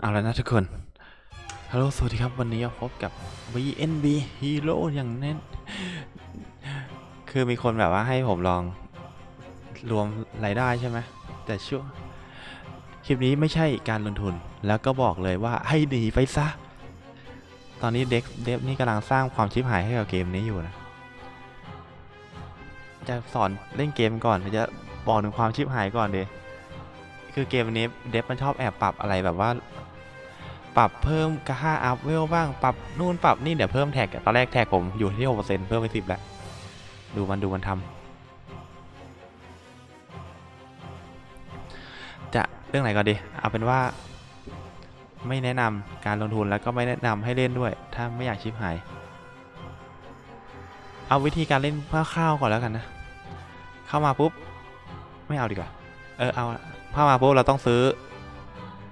เอาแล้วนะทุกคน ฮัลโหล สวัสดีครับ วันนี้พบกับ VNB Hero อย่างแน่น คือมีคนแบบว่าให้ผมลองรวมรายได้ใช่ไหม แต่ช่วงคลิปนี้ไม่ใช่การลงทุน แล้วก็บอกเลยว่าให้หนีไปซะ ตอนนี้เด็กเดฟนี่กำลังสร้างความชิบหายให้กับเกมนี้อยู่นะ จะสอนเล่นเกมก่อนจะบอกถึงความชิบหายก่อนดี คือเกมนี้เดฟมันชอบแอบปรับอะไรแบบว่า ปรับเพิ่มค่าอัพเวลบ้าง ปรับนู่นปรับนี่เดี๋ยวเพิ่มแท็กตอนแรกแท็กผมอยู่ที่หกเปอร์เซ็นต์เพิ่มไปสิบแล้ว ดูมันดูมันทำจะเรื่องไหนก่อนดีเอาเป็นว่า ไม่แนะนำการลงทุนแล้วก็ไม่แนะนำให้เล่นด้วย ถ้าไม่อยากชิบหาย เอาวิธีการเล่นคร่าวๆก่อนแล้วกันนะ เข้ามาปุ๊บ ไม่เอาดีกว่า เออเอา เข้ามาปุ๊บเราต้องซื้อ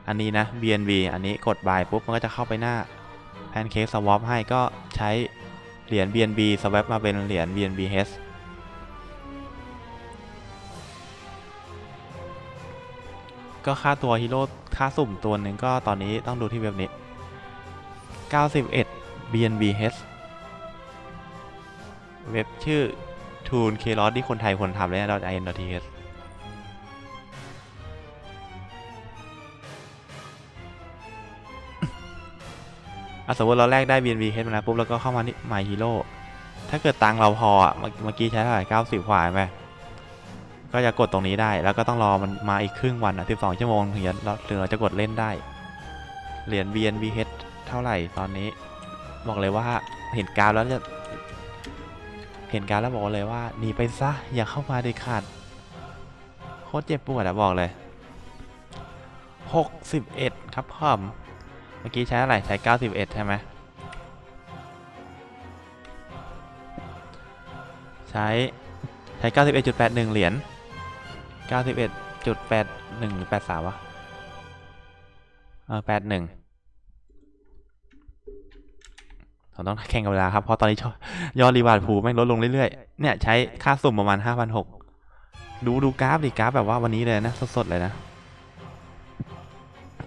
อันนี้นะ BNB อันนี้กด buy ปุ๊บมันก็จะเข้าไปหน้า Pancake Swap ให้ก็ใช้เหรียญ BNB swap มาเป็นเหรียญ BNBH ก็ค่าตัวฮีโร่ค่าสุ่มตัวหนึ่งก็ตอนนี้ต้องดูที่เว็บนี้ 91 BNBH เว็บชื่อ Toon k r o s ที่คนไทยคนทำเลยนะ .in.th สมมติเราแลกได้ BNB เฮดมาแล้วปุ๊บแล้วก็เข้ามาที่ My Hero ถ้าเกิดตังเราพออะเมื่อกี้ใช้เท่าไหร่90กว่าใช่ไหมก็จะกดตรงนี้ได้ แล้วก็ต้องรอมันมาอีกครึ่งวันอะ12 ชั่วโมงถึงจะถึงเราจะกดเล่นได้ เหรียญ BNB เฮดเท่าไหร่ตอนนี้ บอกเลยว่าเห็นการแล้วจะเห็นการแล้วบอกเลยว่าหนีไปซะอย่าเข้ามาเด็ดขาดโคตรเจ็บปวดอะบอกเลย 61 ครับพ่อม เมื่อกี้ใช้อะไรใช้91 ใช่ไหมใช้ใช้ 91.81 เหรียญ 91.81หรือ83วะเออ81เราต้องแข่งกับเวลาครับเพราะตอนนี้ยอดรีวาร์ดพูแม่งลดลงเรื่อยๆ เนี่ยใช้ค่าสุ่มประมาณ 5,600 ดูดูกราฟดิกราฟแบบว่าวันนี้เลยนะ สดๆ เลยนะ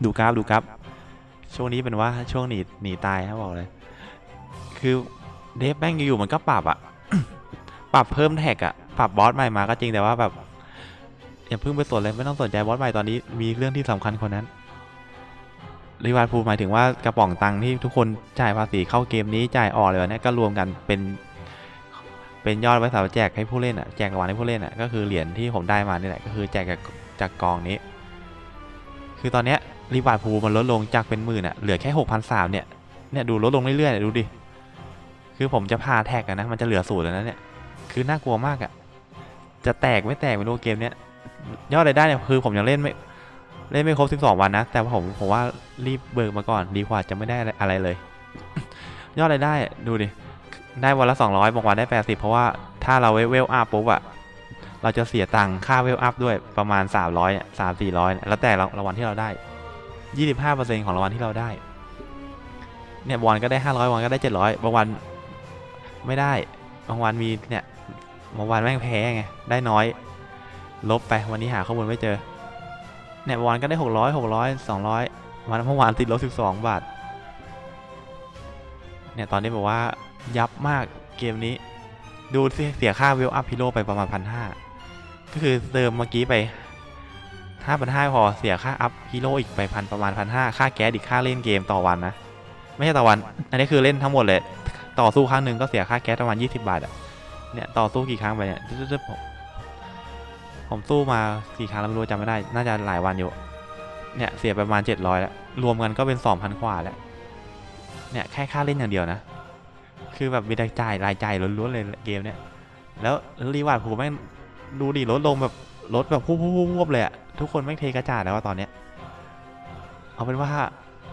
ดูกราฟดูกราฟ ช่วงนี้เป็นว่าช่วงหนีหนีตายครับบอกเลย คือเดฟแม่งอยู่ๆมันก็ปรับอะปรับเพิ่มแท็กอะปรับบอสใหม่มาก็จริงแต่ว่าแบบอย่าเพิ่งไปสนเลยไม่ต้องสนใจบอสใหม่ตอนนี้มีเรื่องที่สำคัญคนนั้นรีวาร์ดพูหมายถึงว่ากระป๋องตังค์ที่ทุกคนจ่ายภาษีเข้าเกมนี้จ่ายออกเลยเนี่ยก็รวมกันเป็น เป็นยอดไว้สำหรับแจกให้ผู้เล่นอะแจกรางวัลให้ผู้เล่นอะก็คือเหรียญที่ผมได้มานี่แหละก็คือแจกจากจากกองนี้ คือตอนเนี้ยรีวาร์ดพูมันลดลงจากเป็นหมื่นอะเหลือแค่หกพันสามเนี่ยเนี่ยดูลดลงเรื่อยๆเนี่ยดูดิคือผมจะพาแท็กอะนะมันจะเหลือศูนย์แล้วนะเนี่ยคือน่ากลัวมากอะจะแตกไม่แตกไม่รู้เกมเนี้ยยอดรายได้เนี่ยคือผมยังเล่นไม่เล่นไม่ครบ 12 วันนะ แต่ผมผมว่ารีบเบิกมาก่อนดีกว่าจะไม่ได้อะไรเลย ยอดรายได้ดูดิ ได้วันละ 200บางวันได้ 80 เพราะว่าถ้าเราเวลอัพปุ๊บอะ เราจะเสียตังค่าเวลอัพด้วยประมาณ 300 3 400เนี่ยแล้วแต่รางวัลที่เราได้ 25%ของรางวัลที่เราได้ เนี่ยบอลก็ได้ 500วันก็ได้ 700บางวันไม่ได้บางวันมีเนี่ยบางวันแม่งแพ้ไงได้น้อย ลบไปวันนี้หาข้อมูลไม่เจอ เนี่ยบางวันก็ได้ 600 600 200วันเมื่อวานติดลบ12 บาทเนี่ยตอนนี้บอกว่ายับมากเกมนี้ ดูเสียค่าเวลอัพฮีโร่ไปประมาณพันห้า ก็คือเติมเมื่อกี้ไปห้าพันห้าพอเสียค่าอัพฮีโร่อีกไปพันประมาณพันห้าค่าแก๊สอีกค่าเล่นเกมต่อวันนะ ไม่ใช่ต่อวัน อันนี้คือเล่นทั้งหมดเลย ต่อสู้ครั้งหนึ่งก็เสียค่าแก๊สประมาณ20บาทอะเนี่ยต่อสู้กี่ครั้งไปเนี่ยตึ๊ดๆผมผมสู้มากี่ครั้งแล้วไม่รู้จำไม่ได้ น่าจะหลายวันอยู่ เนี่ยเสียประมาณ700แล้ว รวมกันก็เป็น2,000กว่าแล้ว เนี่ยแค่ค่าเล่นอย่างเดียวนะ คือแบบมีรายจ่ายรายจ่ายล้วนๆเลยเกมเนี้ยแล้วรีวาร์ดผมแม่ง ดูดิลดลงแบบลดแบบพุบๆๆเลยอะทุกคนแม่งเทกระจาดแล้วว่าตอนเนี้ยเอาเป็นว่า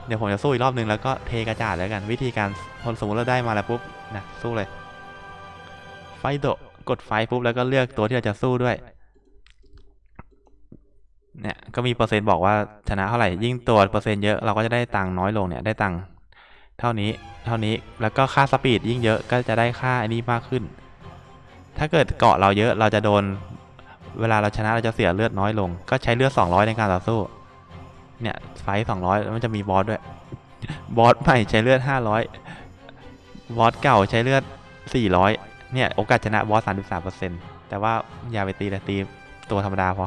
เดี๋ยวผมจะสู้อีกรอบนึงแล้วก็เทกระจาดแล้วกัน วิธีการพอสมมติเราได้มาแล้วปุ๊บนะสู้เลย ไฟโดะกดไฟปุ๊บแล้วก็เลือกตัวที่เราจะสู้ด้วยเนี่ยก็มีเปอร์เซ็นต์บอกว่าชนะเท่าไหร่ยิ่งตัวเปอร์เซ็นต์เยอะเราก็จะได้ตังค์น้อยลงเนี่ยได้ตังค์เท่านี้เท่านี้แล้วก็ค่าสปีดยิ่งเยอะก็จะได้ค่าอันนี้มากขึ้น ถ้าเกิดเกาะเราเยอะเราจะโดน เวลาเราชนะเราจะเสียเลือดน้อยลง ก็ใช้เลือด 200 ในการต่อสู้ เนี่ยไฟสองร้อยมันจะมีบอสด้วย บอสใหม่ใช้เลือดห้าร้อยบอสเก่าใช้เลือดสี่ร้อยเนี่ยโอกาสชนะบอสสามสิบสามเปอร์เซ็นต์แต่ว่าอย่าไปตีเลยตีตัวธรรมดาพอ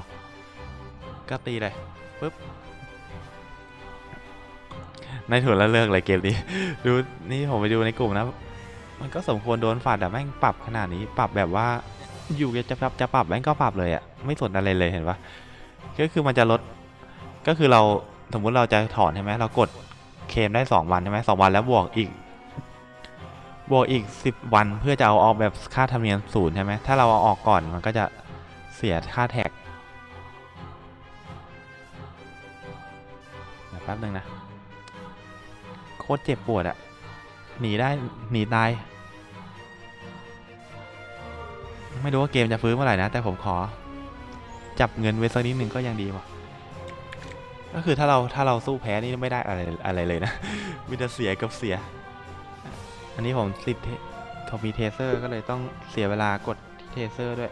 ก็ตีเลยปุ๊บในถุนแล้วเลิกเลยเกมนี้ ดูนี่ผมไปดูในกลุ่มนะ มันก็สมควรโดนฝาดแต่แม่งปรับขนาดนี้ปรับแบบว่า อยู่จะปรับจะปรับแม่งก็ปรับเลยอะไม่สนอะไรเลยเห็นปะก็คือมันจะลดก็คือเราสมมุติเราจะถอนใช่ไหมเรากดเคมได้สองวันใช่ไหมสองวันแล้วบวกอีก บวกอีกสิบวันเพื่อจะเอาออกแบบค่าธรรมเนียมศูนย์ใช่ไหมถ้าเราเอาออกก่อนมันก็จะเสียค่าแท็กแป๊บนึงนะ โคตรเจ็บปวดอะหนีได้หนีตาย ไม่รู้ว่าเกมจะฟื้นเมื่อไหร่นะ แต่ผมขอ จับเงินไว้สักนิดหนึ่งก็ยังดีว่ะก็คือถ้าเราถ้าเราสู้แพ้นี่ไม่ได้อะไรอะไรเลยนะมีแต่เสียกับเสีย อันนี้ผมติดเทผมมีเทเซอร์ก็เลยต้องเสียเวลากดเทเซอร์ด้วย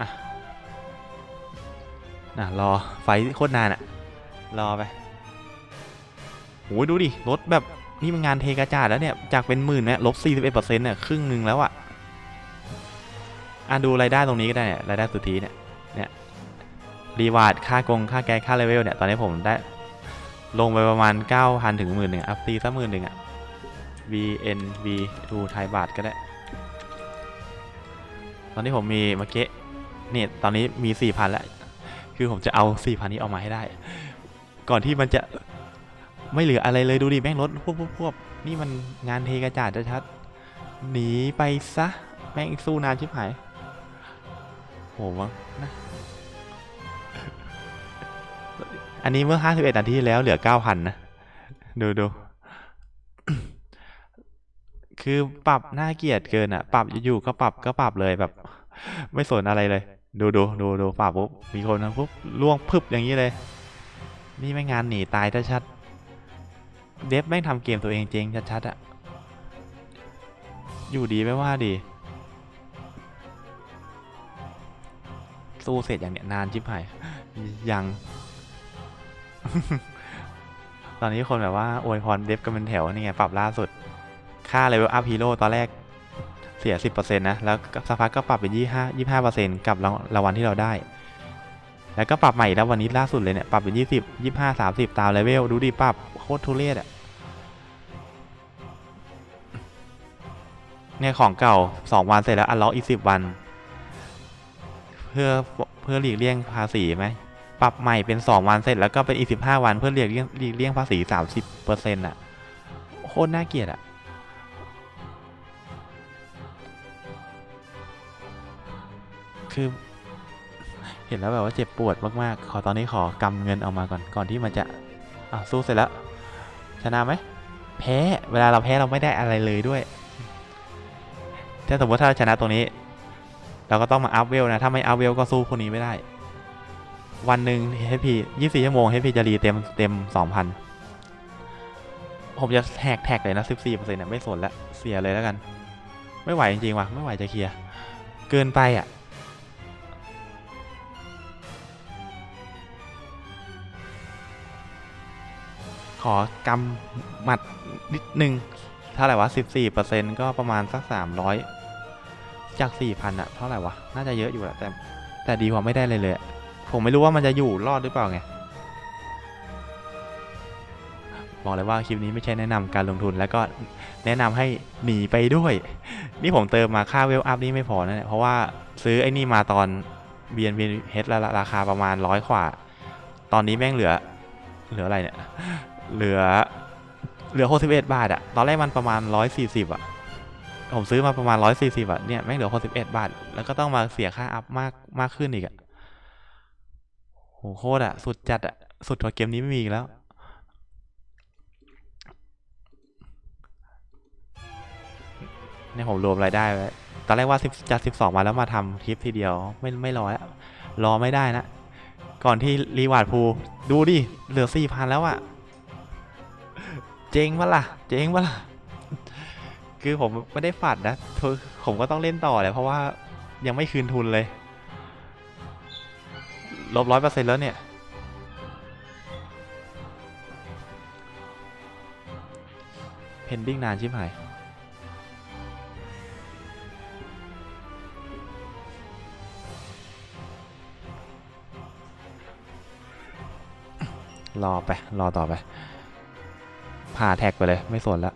อะน่ะรอไฟโคตรนานอะรอไปโอ้ยดูดิรถแบบนี่มันงานเทกระจาดแล้วเนี่ย จากเป็นหมื่นเนี่ยลบ41%เนี่ยครึ่งหนึ่งแล้วอะ อะดูรายได้ตรงนี้ก็ได้เนี่ยรายได้สุทธิเนี่ยเนี่ยรีวาร์ดค่ากงค่าแก๊สค่าเลเวลเนี่ยตอนนี้ผมได้ลงไปประมาณ 9,000 ถึงหมื่นหนึ่งอัพตีสักหมื่นหนึ่งอะ VNV ดูไทยบาทก็ได้ ตอนนี้ผมมีเมื่อกี้เนี่ยตอนนี้มี 4,000 แล้ว คือผมจะเอา 4,000 นี้ออกมาให้ได้ ก่อนที่มันจะไม่เหลืออะไรเลยดูดิแม่งรถพวบพวบพวบนี่มันงานเทกระจาดชัดหนีไปซะ แม่งสู้นานชิบหาย โหวะนะอันนี้เมื่อ 51 นาทีที่แล้วเหลือ 9,000 นะ ดูดู คือปรับน่าเกลียดเกินอะ ปรับอยู่ๆก็ปรับก็ปรับเลยแบบ ไม่สนอะไรเลย ดูดูดูดูปรับปุ๊บ มีคนทำปุ๊บล่วงพึบอย่างนี้เลย นี่ไม่งงานหนีตายชัดๆเดฟแม่งทำเกมตัวเองจริงชัดๆอะ อยู่ดีไม่ว่าดี สู้เสร็จอย่างเนี้ยนานชิบหายยัง ตอนนี้คนแบบว่าอวยพรเดฟกันเป็นแถวนี่ไงปรับล่าสุด ค่าเลเวลอัพฮีโร่ตอนแรกเสีย 10%นะ แล้วสักพักก็ปรับเป็น 25 25%กับรางรางวัลที่เราได้ แล้วก็ปรับใหม่อีกแล้ววันนี้ล่าสุดเลยเนี่ย ปรับเป็น 20 25 30 ตามเลเวล ดูดิปรับโคตรทุเรศอะเนี่ยของเก่า 2 วันเสร็จแล้วอันล็อกอีก 10 วัน เพื่อเพื่อหลีกเลี่ยงภาษีไหมปรับใหม่เป็น 2 วันเสร็จแล้วก็เป็นอีก15วันเพื่อหลีกเลี่ยงหลีกเลี่ยงภาษี30%อะโคตรน่าเกลียดอะคือเห็นแล้วแบบว่าเจ็บปวดมากๆ ขอตอนนี้ขอกำเงินออกมาก่อนก่อนที่มันจะอะสู้เสร็จแล้ว ชนะไหมแพ้เวลาเราแพ้เราไม่ได้อะไรเลยด้วย ถ้าสมมติถ้าเราชนะตรงนี้ เราก็ต้องมาอัพเวลนะ ถ้าไม่อัพเวลก็สู้พวกนี้ไม่ได้ วันหนึ่ง HP 24ชั่วโมง HP จะรีเต็มเต็ม2,000ผมจะแท็กแท็กเลยนะ14%เปอร์เซ็นี่ยไม่สนละเสียเลยแล้วกัน ไม่ไหวจริงๆว่ะไม่ไหวจะเคลียร์เกินไปอะขอกำหมัดนิดนึงเท่าไหร่วะ14%ก็ประมาณสัก 300 จาก4,000อะเท่าไหร่วะ น่าจะเยอะอยู่แหละแต่ แต่ดีกว่าไม่ได้เลยเลย ผมไม่รู้ว่ามันจะอยู่รอดหรือเปล่าไง บอกเลยว่าคลิปนี้ไม่ใช่แนะนำการลงทุนแล้วก็แนะนำให้หนีไปด้วย นี่ผมเติมมาค่าเวลอัพนี่ไม่พอนะเนี่ยเพราะว่าซื้อไอ้นี่มาตอน BNB h แล้วราคาประมาณร้อยกว่าตอนนี้แม่งเหลือ เหลืออะไรเนี่ย เหลือ เหลือ61บาทอะตอนแรกมันประมาณ140อะ ผมซื้อมาประมาณ140อะเนี่ยแม่งเหลือ61บเอ็ดบาท แล้วก็ต้องมาเสียค่าอัพมากมากขึ้นอีกอะโหโคตรอะสุดจัดอะสุดกว่าเกมนี้ไม่มีอีกแล้วเนี่ยผมรวมรายได้ไว้ตอนแรกว่า10จะ12วันแล้วมาทำคลิปทีเดียวไม่ไม่รอแล้วรอไม่ได้นะ ก่อนที่รีวาร์ดพูดูดิ เหลือ4,000แล้วอะเจ๊งปะล่ะ เจ๊งปะล่ะ คือผมไม่ได้ฝัดนะ ผมก็ต้องเล่นต่อแหละเพราะว่ายังไม่คืนทุนเลยลบร้อยเปอร์เซ็นต์แล้วเนี่ย เพนดิ้งนานชิบหาย รอไป รอต่อไป ผ่าแท็กไปเลย ไม่สนแล้ว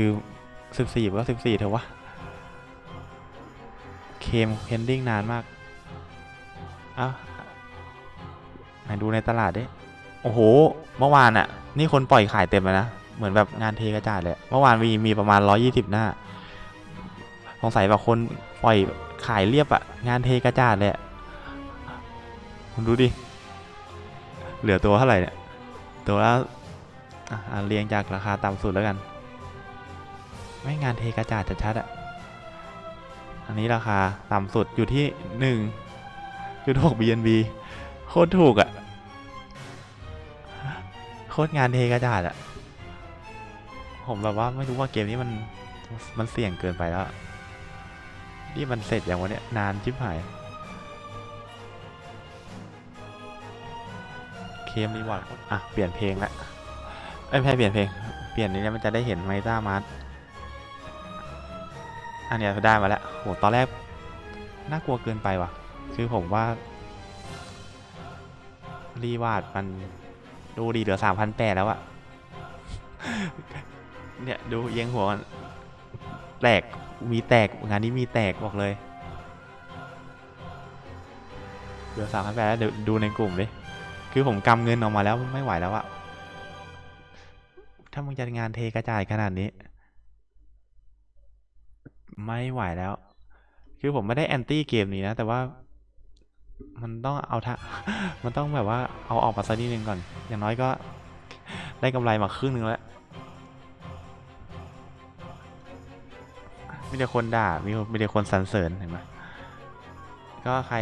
คือสิบสี่ก็สิบสี่เถอะวะ เคมเพนดิ้งนานมาก เอ้าไหนดูในตลาดดิ โอ้โห เมื่อวานอะนี่คนปล่อยขายเต็มเลยนะ เหมือนแบบงานเทกระจาดเลย เมื่อวานมีมีประมาณร้อยี่สิบหน้า สงสัยแบบคนปล่อยขายเรียบอะงานเทกระจาดเลยคุณดูดิ เหลือตัวเท่าไหร่เนี่ย ตัวละเรียงจากราคาต่ำสุดแล้วกัน ไม่งานเทกระจาดชัดๆอะอันนี้ราคาต่ำสุดอยู่ที่หนึ่งจุดหก BNB โคตรถูกอะโคตรงานเทกระจาดอะผมแบบว่าไม่รู้ว่าเกมนี้มันมันเสี่ยงเกินไปแล้ว นี่มันเสร็จอย่างวันเนี้ยนานชิบหาย เคมรีวอร์ดอะ เปลี่ยนเพลงละเอ้ยไม่ใช่เปลี่ยนเพลง เปลี่ยนนี้มันจะได้เห็นไมต้ามาร์ อันเนี้ยได้มาแล้วโหตอนแรกน่ากลัวเกินไปว่ะ คือผมว่า รีวาดมันดูดีเหลือสามพันแปดแล้วอะเนี่ยดูเอียงหัวมันแตกมีแตกงานนี้มีแตกบอกเลยเหลือสามพันแปดแล้วเดี๋ยวดูในกลุ่มดิคือผมกำเงินออกมาแล้วไม่ไหวแล้วอะถ้ามึงจะงานเทกระจายขนาดนี้ ไม่ไหวแล้ว คือผมไม่ได้แอนตี้เกมนี้นะ แต่ว่ามันต้องเอาทะมันต้องแบบว่าเอาออกมาสักนิดนึงก่อน อย่างน้อยก็ได้กำไรมาครึ่งนึงแล้วมีแต่คนด่า มีมีแต่คนสรรเสริญเห็นไหมก็ใคร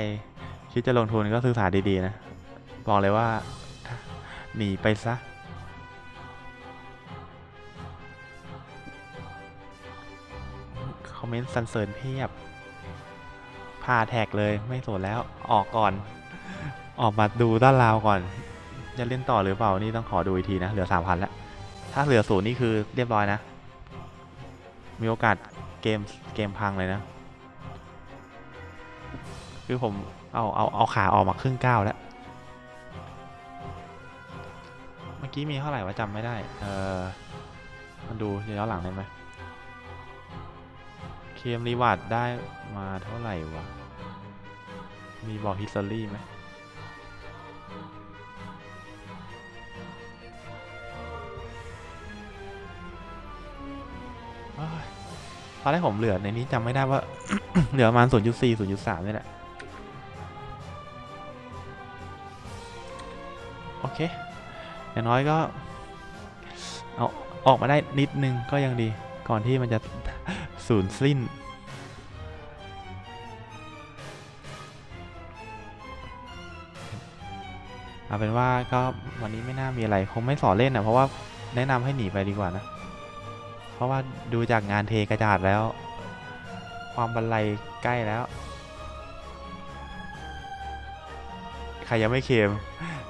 คิดจะลงทุนก็ศึกษาดีๆนะ บอกเลยว่าหนีไปซะ อมเมนต์สรรเสริญเพียบพาแท็กเลยไม่สนแล้วออกก่อน ออกมาดูด้านราวก่อน จะเล่นต่อหรือเปล่านี่ต้องขอดูอีกทีนะ เหลือสามพันแล้ว ถ้าเหลือศูนย์นี่คือเรียบร้อยนะ มีโอกาสเกมเกมพังเลยนะ คือผมเอาเอาเอาขาออกมาครึ่งก้าวแล้ว เมื่อกี้มีเท่าไหร่วะจำไม่ได้ เออมันดูย้อนหลังได้ไหม เคมรีวาร์ดได้มาเท่าไหร่วะ มีบอกฮิสตอรี่ไหมโอ้ยตอนแรกผมเหลือในนี้จำไม่ได้ว่า เหลือประมาณ 0.4 0.3 นี่แหละ โอเค อย่างน้อยก็ เอา ออกมาได้นิดนึงก็ยังดี ก่อนที่มันจะ สูญสิ้น เอาเป็นว่าก็วันนี้ไม่น่ามีอะไรคงไม่สอนเล่นนะเพราะว่าแนะนำให้หนีไปดีกว่านะ เพราะว่าดูจากงานเทกระจาดแล้ว ความบันไลใกล้แล้ว ใครยังไม่เคม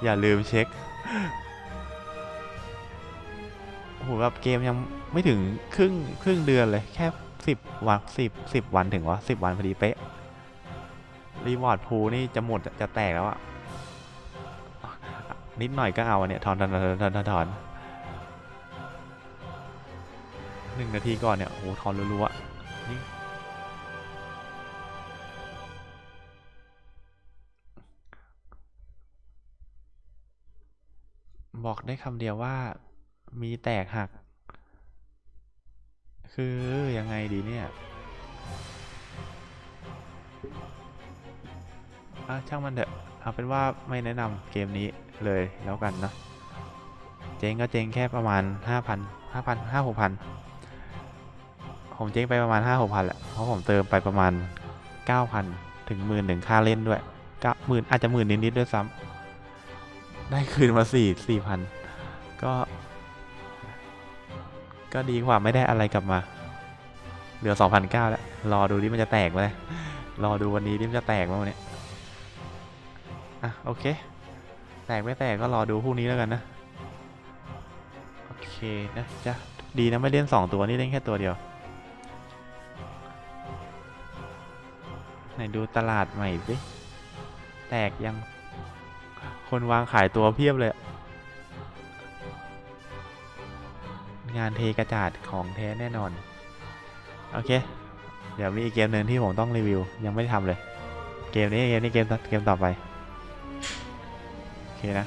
อย่าลืมเช็คโอ้โหแบบเกมยังไม่ถึงครึ่งครึ่งเดือนเลยแค่ สิบวันสิบสิบวันถึงวะสิบวันพอดีเป๊ะรีวอร์ดพูนี่จะหมดจะแตกแล้วอะนิดหน่อยก็เอาเนี่ยถอนถอนถอนถอนถอนถอนหนึ่งนาทีก่อนเนี่ยโอ้โหถอนรัวๆนี่บอกได้คำเดียวว่ามีแตกหัก คือยังไงดีเนี่ยอะช่างมันเถอะเอาเป็นว่าไม่แนะนำเกมนี้เลยแล้วกันเนอะเจ๊งก็เจ๊งแค่ประมาณ 5,000 5,000 5 6,000 ผมเจ๊งไปประมาณ 5 6,000แหละเพราะผมเติมไปประมาณ 9,000 ถึงหมื่นหนึ่งค่าเล่นด้วยก็หมื่นอาจจะหมื่นนิดๆด้วยซ้ำได้คืนมา 4 4,000 ก็ ก็ดีกว่าไม่ได้อะไรกลับมา เหลือ2,900แล้ว รอดูดิมันจะแตกไหมรอดูวันนี้ดิมันจะแตกไหมวันนี้อะโอเค แตกไม่แตกก็รอดูพรุ่งนี้แล้วกันนะ โอเคนะจ๊ะ ดีนะไม่เล่นสองตัวนี่เล่นแค่ตัวเดียว ไหนดูตลาดใหม่สิ แตกยัง คนวางขายตัวเพียบเลย งานเทกระจาดของแท้แน่นอน โอเค เดี๋ยวมีอีกเกมหนึ่งที่ผมต้องรีวิว ยังไม่ได้ทำเลย เกมนี้เกมนี้เกมต่อเกมต่อไป โอเคนะ